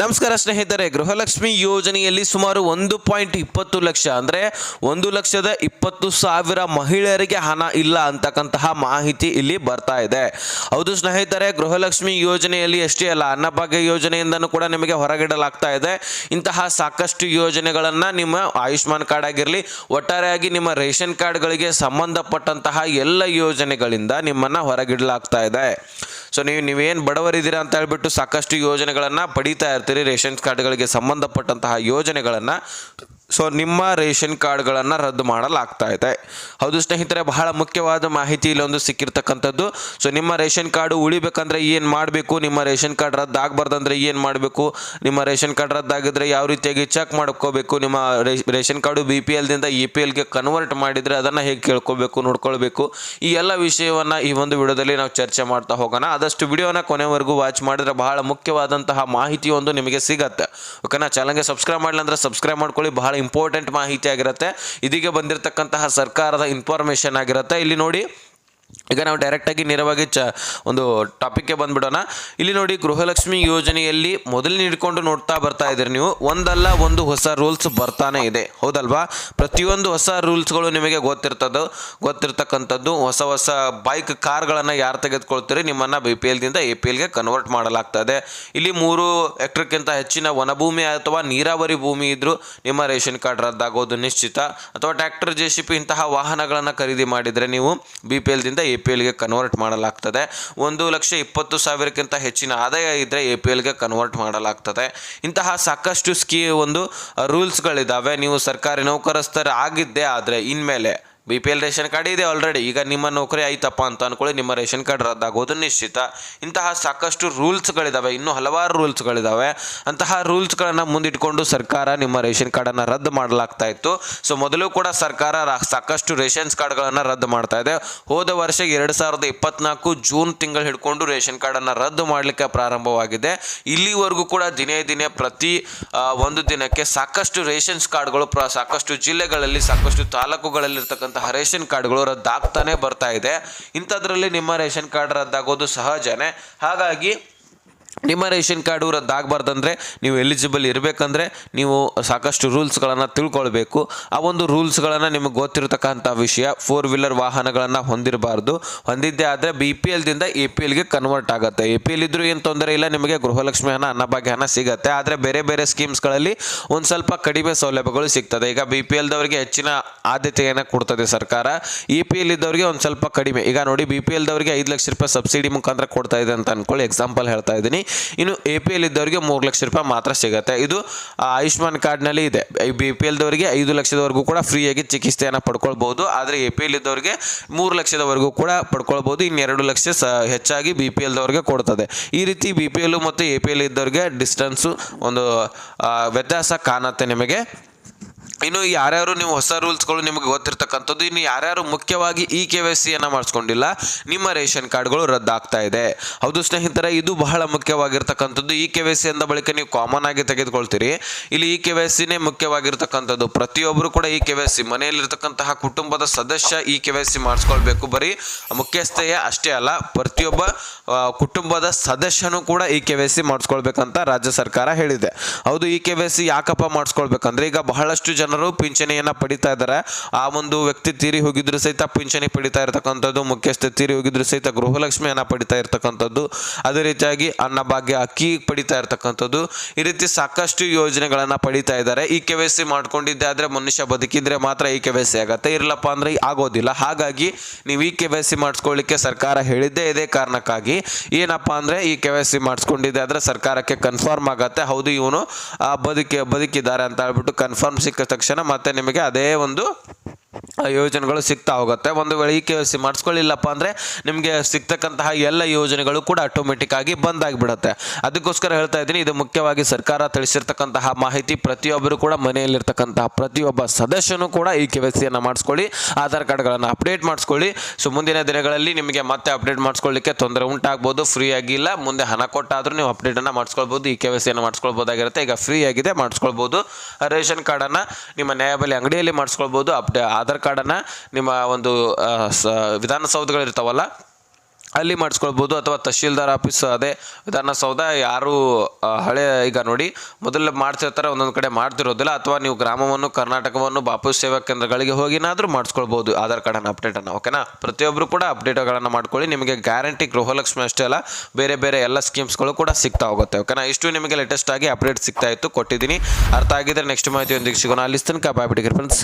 ನಮಸ್ಕಾರ ಸ್ನೇಹಿತರೆ, ಗೃಹಲಕ್ಷ್ಮಿ ಯೋಜನೆಯಲ್ಲಿ ಸುಮಾರು ಒಂದು ಪಾಯಿಂಟ್ ಇಪ್ಪತ್ತು ಲಕ್ಷ ಅಂದರೆ ಒಂದು ಲಕ್ಷದ ಇಪ್ಪತ್ತು ಸಾವಿರ ಮಹಿಳೆಯರಿಗೆ ಹಣ ಇಲ್ಲ ಅಂತಕ್ಕಂತಹ ಮಾಹಿತಿ ಇಲ್ಲಿ ಬರ್ತಾ ಇದೆ. ಹೌದು ಸ್ನೇಹಿತರೆ, ಗೃಹಲಕ್ಷ್ಮಿ ಯೋಜನೆಯಲ್ಲಿ ಅಷ್ಟೇ ಅಲ್ಲ ಅನ್ನಭಾಗ್ಯ ಯೋಜನೆಯಿಂದನೂ ಕೂಡ ನಿಮಗೆ ಹೊರಗಿಡಲಾಗ್ತಾ ಇದೆ. ಇಂತಹ ಸಾಕಷ್ಟು ಯೋಜನೆಗಳನ್ನು ನಿಮ್ಮ ಆಯುಷ್ಮಾನ್ ಕಾರ್ಡ್ ಆಗಿರಲಿ, ಒಟ್ಟಾರೆಯಾಗಿ ನಿಮ್ಮ ರೇಷನ್ ಕಾರ್ಡ್ಗಳಿಗೆ ಸಂಬಂಧಪಟ್ಟಂತಹ ಎಲ್ಲ ಯೋಜನೆಗಳಿಂದ ನಿಮ್ಮನ್ನು ಹೊರಗಿಡಲಾಗ್ತಾ ಇದೆ. ಸೊ ನೀವು ನೀವೇನು ಬಡವರಿದ್ದೀರಾ ಅಂತ ಹೇಳ್ಬಿಟ್ಟು ಸಾಕಷ್ಟು ಯೋಜನೆಗಳನ್ನು ಪಡೀತಾ ಇರ್ತೀರಿ. ರೇಷನ್ ಕಾರ್ಡ್ಗಳಿಗೆ ಸಂಬಂಧಪಟ್ಟಂತಹ ಯೋಜನೆಗಳನ್ನು ಸೊ ನಿಮ್ಮ ರೇಷನ್ ಕಾರ್ಡ್ಗಳನ್ನು ರದ್ದು ಮಾಡಲಾಗ್ತಾ ಇದೆ. ಹೌದು ಸ್ನೇಹಿತರೆ, ಬಹಳ ಮುಖ್ಯವಾದ ಮಾಹಿತಿ ಇಲ್ಲೊಂದು ಸಿಕ್ಕಿರ್ತಕ್ಕಂಥದ್ದು. ಸೊ ನಿಮ್ಮ ರೇಷನ್ ಕಾರ್ಡು ಉಳಿಬೇಕಂದ್ರೆ ಏನು ಮಾಡಬೇಕು? ನಿಮ್ಮ ರೇಷನ್ ಕಾರ್ಡ್ ರದ್ದು ಆಗಬಾರ್ದಂದ್ರೆ ಏನು ಮಾಡಬೇಕು? ನಿಮ್ಮ ರೇಷನ್ ಕಾರ್ಡ್ ರದ್ದಾಗಿದ್ರೆ ಯಾವ ರೀತಿಯಾಗಿ ಚೆಕ್ ಮಾಡ್ಕೋಬೇಕು? ನಿಮ್ಮ ರೇಷನ್ ಕಾರ್ಡು ಬಿ ಪಿ ಎಲ್ದಿಂದ ಇ ಪಿ ಎಲ್ಗೆ ಕನ್ವರ್ಟ್ ಮಾಡಿದರೆ ಅದನ್ನು ಹೇಗೆ ಕೇಳ್ಕೋಬೇಕು, ನೋಡ್ಕೊಳ್ಬೇಕು? ಈ ಎಲ್ಲ ವಿಷಯವನ್ನು ಈ ಒಂದು ವಿಡಿಯೋದಲ್ಲಿ ನಾವು ಚರ್ಚೆ ಮಾಡ್ತಾ ಹೋಗೋಣ. ಆದಷ್ಟು ವಿಡಿಯೋನ ಕೊನೆವರೆಗೂ ವಾಚ್ ಮಾಡಿದ್ರೆ ಬಹಳ ಮುಖ್ಯವಾದಂತಹ ಮಾಹಿತಿ ಒಂದು ನಿಮಗೆ ಸಿಗತ್ತೆ. ಓಕೆನಾ ಚಾನಲ್ಗೆ ಸಬ್ಸ್ಕ್ರೈಬ್ ಮಾಡಲಿಲ್ಲ ಅಂದರೆ ಸಬ್ಸ್ಕ್ರೈಬ್ ಮಾಡ್ಕೊಳ್ಳಿ. ಬಹಳ ಇಂಪಾರ್ಟೆಂಟ್ ಮಾಹಿತಿ ಆಗಿರುತ್ತೆ. ಇದೀಗ ಬಂದಿರತಕ್ಕಂತಹ ಸರ್ಕಾರದ ಇನ್ಫಾರ್ಮೇಷನ್ ಆಗಿರುತ್ತೆ. ಇಲ್ಲಿ ನೋಡಿ ಈಗ ನಾವು ಡೈರೆಕ್ಟಾಗಿ ನೇರವಾಗಿ ಚ, ಒಂದು ಟಾಪಿಕ್ಗೆ ಬಂದ್ಬಿಡೋಣ. ಇಲ್ಲಿ ನೋಡಿ ಗೃಹಲಕ್ಷ್ಮಿ ಯೋಜನೆಯಲ್ಲಿ ಮೊದಲು ಹಿಡ್ಕೊಂಡು ನೋಡ್ತಾ ಬರ್ತಾ ಇದ್ದೀರಿ ನೀವು. ಒಂದಲ್ಲ ಒಂದು ಹೊಸ ರೂಲ್ಸ್ ಬರ್ತಾನೆ ಇದೆ. ಹೌದಲ್ವಾ? ಪ್ರತಿಯೊಂದು ಹೊಸ ರೂಲ್ಸ್ಗಳು ನಿಮಗೆ ಗೊತ್ತಿರ್ತದ್ದು, ಗೊತ್ತಿರ್ತಕ್ಕಂಥದ್ದು. ಹೊಸ ಹೊಸ ಬೈಕ್ ಕಾರ್ಗಳನ್ನು ಯಾರು ತೆಗೆದುಕೊಳ್ತೀರಿ? ನಿಮ್ಮನ್ನು ಬಿ ಪಿ ಎಲ್ದಿಂದ ಎ ಪಿ ಎಲ್ಗೆ ಕನ್ವರ್ಟ್ ಮಾಡಲಾಗ್ತದೆ. ಇಲ್ಲಿ ಮೂರು ಎಕ್ಟ್ರಿಕ್ಕಿಂತ ಹೆಚ್ಚಿನ ವನಭೂಮಿ ಅಥವಾ ನೀರಾವರಿ ಭೂಮಿ ಇದ್ದರೂ ನಿಮ್ಮ ರೇಷನ್ ಕಾರ್ಡ್ ರದ್ದಾಗೋದು ನಿಶ್ಚಿತ. ಅಥವಾ ಟ್ರ್ಯಾಕ್ಟರ್ ಜೆ ಸಿ ಪಿ ಇಂತಹ ವಾಹನಗಳನ್ನು ಖರೀದಿ ಮಾಡಿದರೆ ನೀವು ಬಿ ಪಿ ಎ ಪಿ ಎಲ್ಗೆ ಕನ್ವರ್ಟ್ ಮಾಡಲಾಗ್ತದೆ. ಒಂದು ಲಕ್ಷ ಇಪ್ಪತ್ತು ಸಾವಿರಕ್ಕಿಂತ ಹೆಚ್ಚಿನ ಆದಾಯ ಇದ್ದರೆ ಎ ಪಿ ಎಲ್ಗೆ ಕನ್ವರ್ಟ್ ಮಾಡಲಾಗ್ತದೆ. ಇಂತಹ ಸಾಕಷ್ಟು ಸ್ಕೀ ಒಂದು ರೂಲ್ಸ್ಗಳಿದ್ದಾವೆ ನೀವು ಸರ್ಕಾರಿ ನೌಕರಸ್ಥರಾಗಿದ್ದೆ ಆದರೆ ಇನ್ಮೇಲೆ B P L ration card ಇದೆ ಆಲ್ರೆಡಿ ಈಗ ನಿಮ್ಮ ನೌಕರಿ ಆಯ್ತಪ್ಪ ಅಂತ ಅಂದ್ಕೊಳ್ಳಿ ನಿಮ್ಮ ರೇಷನ್ ಕಾರ್ಡ್ ರದ್ದಾಗೋದು ನಿಶ್ಚಿತ. ಇಂತಹ ಸಾಕಷ್ಟು ರೂಲ್ಸ್ಗಳಿದ್ದಾವೆ ಇನ್ನೂ ಹಲವಾರು ರೂಲ್ಸ್ಗಳಿದ್ದಾವೆ ಅಂತಹ ರೂಲ್ಸ್ಗಳನ್ನು ಮುಂದಿಟ್ಕೊಂಡು ಸರ್ಕಾರ ನಿಮ್ಮ ರೇಷನ್ ಕಾರ್ಡನ್ನು ರದ್ದು ಮಾಡಲಾಗ್ತಾ ಇತ್ತು. ಸೊ ಮೊದಲು ಕೂಡ ಸರ್ಕಾರ ಸಾಕಷ್ಟು ರೇಷನ್ಸ್ ಕಾರ್ಡ್ಗಳನ್ನು ರದ್ದು ಮಾಡ್ತಾ ಇದೆ. ಹೋದ ವರ್ಷ ಎರಡು ಸಾವಿರದ ಇಪ್ಪತ್ನಾಲ್ಕು ಜೂನ್ ತಿಂಗಳು ಹಿಡ್ಕೊಂಡು ರೇಷನ್ ಕಾರ್ಡನ್ನು ರದ್ದು ಮಾಡಲಿಕ್ಕೆ ಪ್ರಾರಂಭವಾಗಿದೆ. ಇಲ್ಲಿವರೆಗೂ ಕೂಡ ದಿನೇ ದಿನೇ ಪ್ರತಿ ಒಂದು ದಿನಕ್ಕೆ ಸಾಕಷ್ಟು ರೇಷನ್ಸ್ ಕಾರ್ಡ್ಗಳು ಸಾಕಷ್ಟು ಜಿಲ್ಲೆಗಳಲ್ಲಿ ಸಾಕಷ್ಟು ತಾಲೂಕುಗಳಲ್ಲಿರ್ತಕ್ಕಂತಹ ರೇಷನ್ ಕಾರ್ಡ್ಗಳು ರದ್ದಾಗ್ತಾನೆ ಬರ್ತಾ ಇದೆ. ಇಂಥದ್ರಲ್ಲಿ ನಿಮ್ಮ ರೇಷನ್ ಕಾರ್ಡ್ ರದ್ದಾಗೋದು ಸಹಜನೇ. ಹಾಗಾಗಿ ನಿಮ್ಮ ರೇಷನ್ ಕಾರ್ಡು ರದ್ದಾಗಬಾರ್ದಂದ್ರೆ ನೀವು ಎಲಿಜಿಬಲ್ ಇರಬೇಕಂದ್ರೆ ನೀವು ಸಾಕಷ್ಟು ರೂಲ್ಸ್ಗಳನ್ನು ತಿಳ್ಕೊಳ್ಬೇಕು. ಆ ಒಂದು ರೂಲ್ಸ್ಗಳನ್ನು ನಿಮಗೆ ಗೊತ್ತಿರತಕ್ಕಂಥ ವಿಷಯ ಫೋರ್ ವೀಲರ್ ವಾಹನಗಳನ್ನು ಹೊಂದಿರಬಾರ್ದು. ಹೊಂದಿದ್ದೇ ಆದರೆ ಬಿ ಪಿ ಎಲ್ದಿಂದ ಎ ಪಿ ಎಲ್ಗೆ ಕನ್ವರ್ಟ್ ಆಗುತ್ತೆ. ಎ ಪಿ ಎಲ್ ಇದ್ರೂ ಏನು ತೊಂದರೆ ಇಲ್ಲ, ನಿಮಗೆ ಗೃಹಲಕ್ಷ್ಮಿ ಹಣ ಅನ್ನಭಾಗ್ಯ ಹಣ ಸಿಗುತ್ತೆ. ಆದರೆ ಬೇರೆ ಬೇರೆ ಸ್ಕೀಮ್ಸ್ಗಳಲ್ಲಿ ಒಂದು ಸ್ವಲ್ಪ ಕಡಿಮೆ ಸೌಲಭ್ಯಗಳು ಸಿಗ್ತದೆ. ಈಗ ಬಿ ಪಿ ಎಲ್ದವರಿಗೆ ಹೆಚ್ಚಿನ ಆದ್ಯತೆಯನ್ನು ಕೊಡ್ತದೆ ಸರ್ಕಾರ. ಇ ಪಿ ಎಲ್ ಇದ್ದವರಿಗೆ ಒಂದು ಸ್ವಲ್ಪ ಕಡಿಮೆ. ಈಗ ನೋಡಿ ಬಿ ಪಿ ಎಲ್ದವರಿಗೆ ಐದು ಲಕ್ಷ ರೂಪಾಯಿ ಸಬ್ಸಿಡಿ ಮುಖಾಂತರ ಕೊಡ್ತಾ ಇದೆ ಅಂತ ಅನ್ಕೊಳ್ಳಿ. ಎಕ್ಸಾಂಪಲ್ ಹೇಳ್ತಾ ಇದ್ದೀನಿ. ಇನ್ನು ಎ ಪಿ ಎಲ್ ಇದ್ದವರಿಗೆ ಮೂರು ಲಕ್ಷ ರೂಪಾಯಿ ಮಾತ್ರ ಸಿಗುತ್ತೆ. ಇದು ಆಯುಷ್ಮಾನ್ ಕಾರ್ಡ್ನಲ್ಲಿ ಇದೆ. ಬಿ ಪಿ ಎಲ್ದವರಿಗೆ ಐದು ಲಕ್ಷದವರೆಗೂ ಕೂಡ ಫ್ರೀಯಾಗಿ ಚಿಕಿತ್ಸೆಯನ್ನು ಪಡ್ಕೊಳ್ಬೋದು ಆದರೆ ಎ ಪಿ ಎಲ್ ಇದ್ದವರಿಗೆ ಮೂರು ಲಕ್ಷದವರೆಗೂ ಕೂಡ ಪಡ್ಕೊಳ್ಬೋದು ಇನ್ನೆರಡು ಲಕ್ಷ ಸ, ಹೆಚ್ಚಾಗಿ ಬಿ ಪಿ ಎಲ್ದವ್ರಿಗೆ ಕೊಡ್ತದೆ. ಈ ರೀತಿ ಬಿ ಪಿ ಎಲ್ ಮತ್ತು ಎ ಪಿ ಎಲ್ ಇದ್ದವ್ರಿಗೆ ಡಿಸ್ಟೆನ್ಸು ಒಂದು ವ್ಯತ್ಯಾಸ ಕಾಣುತ್ತೆ ನಿಮಗೆ. ಇನ್ನು ಯಾರ್ಯಾರು ನೀವು ಹೊಸ ರೂಲ್ಸ್ಗಳು ನಿಮಗೆ ಗೊತ್ತಿರ್ತಕ್ಕಂಥದ್ದು, ಇನ್ನು ಯಾರ್ಯಾರು ಮುಖ್ಯವಾಗಿ ಇ ಕೆ ವೈ ಸಿಯನ್ನು ಮಾಡಿಸ್ಕೊಂಡಿಲ್ಲ, ನಿಮ್ಮ ರೇಷನ್ ಕಾರ್ಡ್ಗಳು ರದ್ದಾಗ್ತಾ ಇದೆ. ಹೌದು ಸ್ನೇಹಿತರೆ, ಇದು ಬಹಳ ಮುಖ್ಯವಾಗಿರ್ತಕ್ಕಂಥದ್ದು. ಇ ಕೆ ವೈ ಸಿ ಅಂದ ಬಳಿಕ ನೀವು ಕಾಮನ್ ಆಗಿ ತೆಗೆದುಕೊಳ್ತೀರಿ. ಇಲ್ಲಿ ಇ ಕೆ ವೈ ಸಿನೇ ಮುಖ್ಯವಾಗಿರ್ತಕ್ಕಂಥದ್ದು. ಪ್ರತಿಯೊಬ್ಬರು ಕೂಡ ಇ ಕೆ ವೈ ಸಿ ಮನೆಯಲ್ಲಿರ್ತಕ್ಕಂತಹ ಕುಟುಂಬದ ಸದಸ್ಯ ಇ ಕೆ ವೈ ಸಿ ಮಾಡಿಸ್ಕೊಳ್ಬೇಕು. ಬರೀ ಮುಖ್ಯಸ್ಥೆಯೇ ಅಷ್ಟೇ ಅಲ್ಲ, ಪ್ರತಿಯೊಬ್ಬ ಕುಟುಂಬದ ಸದಸ್ಯನೂ ಕೂಡ ಇ ಕೆ ವೈ ಸಿ ಮಾಡಿಸ್ಕೊಳ್ಬೇಕಂತ ರಾಜ್ಯ ಸರ್ಕಾರ ಹೇಳಿದೆ. ಹೌದು ಇ ಕೆ ವೈ ಸಿ ಯಾಕಪ್ಪ ಮಾಡಿಸ್ಕೊಳ್ಬೇಕಂದ್ರೆ, ಈಗ ಬಹಳಷ್ಟು ಜನರು ಪಿಂಚಣಿಯನ್ನು ಪಡಿತಾ ಇದ್ದಾರೆ. ಆ ಒಂದು ವ್ಯಕ್ತಿ ತೀರಿ ಹೋಗಿದ್ರು ಸಹಿತ ಪಿಂಚಣಿ ಪಡಿತಾ ಇರತಕ್ಕಂಥದ್ದು, ಮುಖ್ಯಸ್ಥ ತೀರಿ ಹೋಗಿದ್ರು ಸಹಿತ ಗೃಹಲಕ್ಷ್ಮಿಯನ್ನು ಪಡಿತಾ ಇರತಕ್ಕಂಥದ್ದು, ಅದೇ ರೀತಿಯಾಗಿ ಅನ್ನಭಾಗ್ಯ ಅಕ್ಕಿ ಪಡಿತಾ ಇರತಕ್ಕಂಥದ್ದು, ಈ ರೀತಿ ಸಾಕಷ್ಟು ಯೋಜನೆಗಳನ್ನು ಪಡಿತಾ ಇದ್ದಾರೆ. ಈ ಕೆ ವೈ ಸಿ ಮಾಡ್ಕೊಂಡಿದ್ದೆ ಆದರೆ ಮನುಷ್ಯ ಬದುಕಿದ್ರೆ ಮಾತ್ರ ಈ ಕೆ ವೈ ಸಿ ಆಗತ್ತೆ. ಇರಲಪ್ಪ ಅಂದರೆ ಆಗೋದಿಲ್ಲ. ಹಾಗಾಗಿ ನೀವು ಈ ಕೆ ವೈ ಮಾಡಿಸ್ಕೊಳ್ಳಿಕ್ಕೆ ಸರ್ಕಾರ ಹೇಳಿದ್ದೇ ಇದೇ ಕಾರಣಕ್ಕಾಗಿ. ಏನಪ್ಪ ಅಂದ್ರೆ ಈ ಕೆ ವೈ ಸಿ ಮಾಡಿಸ್ಕೊಂಡಿದ್ದೆ ಆದರೆ ಸರ್ಕಾರಕ್ಕೆ ಕನ್ಫರ್ಮ್ ಆಗತ್ತೆ. ಹೌದು, ಇವನು ಬದುಕಿ, ಬದುಕಿದ್ದಾರೆ ಅಂತ ಹೇಳ್ಬಿಟ್ಟು ಕನ್ಫರ್ಮ್ ಸಿಕ್ಕ ತಕ್ಷಣ ಮತ್ತೆ ನಿಮಗೆ ಅದೇ ಒಂದು ಯೋಜನೆಗಳು ಸಿಗ್ತಾ ಹೋಗುತ್ತೆ. ಒಂದು ವೇಳೆ ಈ ಕೆ ಸಿ ಮಾಡಿಸ್ಕೊಳ್ಳಿಲ್ಲಪ್ಪ ಅಂದರೆ ನಿಮಗೆ ಸಿಗ್ತಕ್ಕಂತಹ ಎಲ್ಲ ಯೋಜನೆಗಳು ಕೂಡ ಆಟೋಮೆಟಿಕ್ ಆಗಿ ಬಂದಾಗಿಬಿಡುತ್ತೆ ಅದಕ್ಕೋಸ್ಕರ ಹೇಳ್ತಾ ಇದ್ದೀನಿ, ಇದು ಮುಖ್ಯವಾಗಿ ಸರ್ಕಾರ ತಿಳಿಸಿರ್ತಕ್ಕಂತಹ ಮಾಹಿತಿ ಪ್ರತಿಯೊಬ್ಬರು ಕೂಡ ಮನೆಯಲ್ಲಿರ್ತಕ್ಕಂತಹ ಪ್ರತಿಯೊಬ್ಬ ಸದಸ್ಯನೂ ಕೂಡ ಈ ಕೆ ವೈ ಸಿಯನ್ನು ಮಾಡಿಸ್ಕೊಳ್ಳಿ, ಆಧಾರ್ ಕಾರ್ಡ್ಗಳನ್ನು ಅಪ್ಡೇಟ್ ಮಾಡಿಸ್ಕೊಳ್ಳಿ. ಸೊ, ಮುಂದಿನ ದಿನಗಳಲ್ಲಿ ನಿಮಗೆ ಮತ್ತೆ ಅಪ್ಡೇಟ್ ಮಾಡಿಸ್ಕೊಳ್ಳಿಕ್ಕೆ ತೊಂದರೆ ಉಂಟಾಗ್ಬೋದು, ಫ್ರೀ ಆಗಿಲ್ಲ, ಮುಂದೆ ಹಣ ಕೊಟ್ಟಾದರೂ ನೀವು ಅಪ್ಡೇಟನ್ನು ಮಾಡಿಸ್ಕೊಳ್ಬೋದು, ಈ ಕೆ ವೈ ಸಿಯನ್ನು ಮಾಡಿಸ್ಕೊಳ್ಬೋದಾಗಿರುತ್ತೆ. ಈಗ ಫ್ರೀ ಆಗಿದೆ, ಮಾಡಿಸ್ಕೊಳ್ಬೋದು. ರೇಷನ್ ಕಾರ್ಡನ್ನು ನಿಮ್ಮ ನ್ಯಾಯಬಲಿ ಅಂಗಡಿಯಲ್ಲಿ ಮಾಡಿಸ್ಕೊಳ್ಬೋದು, ಅಪ್ಡೇ ಆಧಾರ್ ಕಾರ್ಡನ್ನು ನಿಮ್ಮ ಒಂದು ವಿಧಾನಸೌಧಗಳಿರ್ತಾವಲ್ಲ ಅಲ್ಲಿ ಮಾಡಿಸ್ಕೊಳ್ಬೋದು ಅಥವಾ ತಹಶೀಲ್ದಾರ್ ಆಫೀಸ್ ಅದೇ ವಿಧಾನಸೌಧ, ಯಾರು ಹಳೆ, ಈಗ ನೋಡಿ, ಮೊದಲು ಮಾಡ್ತಿರ್ತಾರೆ, ಒಂದೊಂದು ಕಡೆ ಮಾಡ್ತಿರೋದಿಲ್ಲ, ಅಥವಾ ನೀವು ಗ್ರಾಮವನ್ನು, ಕರ್ನಾಟಕವನ್ನು, ಬಾಪು ಸೇವಾ ಕೇಂದ್ರಗಳಿಗೆ ಹೋಗಿನಾದರೂ ಮಾಡಿಸ್ಕೊಳ್ಬೋದು ಆಧಾರ್ ಕಾರ್ಡನ್ನು ಅಪ್ಡೇಟನ್ನು ಓಕೆನಾ ಪ್ರತಿಯೊಬ್ಬರು ಕೂಡ ಅಪ್ಡೇಟ್ಗಳನ್ನು ಮಾಡ್ಕೊಳ್ಳಿ, ನಿಮಗೆ ಗ್ಯಾರಂಟಿ ಗೃಹಲಕ್ಷ್ಮಿ ಅಷ್ಟೇ ಅಲ್ಲ, ಬೇರೆ ಬೇರೆ ಎಲ್ಲ ಸ್ಕೀಮ್ಸ್ಗಳು ಕೂಡ ಸಿಗ್ತಾ ಹೋಗುತ್ತೆ ಓಕೆನಾ ಇಷ್ಟು ನಿಮಗೆ ಲೇಟೆಸ್ಟ್ ಆಗಿ ಅಪ್ಡೇಟ್ ಸಿಗ್ತಾ ಇತ್ತು, ಕೊಟ್ಟಿದ್ದೀನಿ. ಅರ್ಥ ಆಗಿದ್ರೆ ನೆಕ್ಸ್ಟ್ ಮಾಹಿತಿಯೊಂದಿಗೆ ಸಿಗೋಣ, ಅಲ್ಲಿ ತನಕ ಬಾಯ್ ಬಿಡಿ ಫ್ರೆಂಡ್ಸ್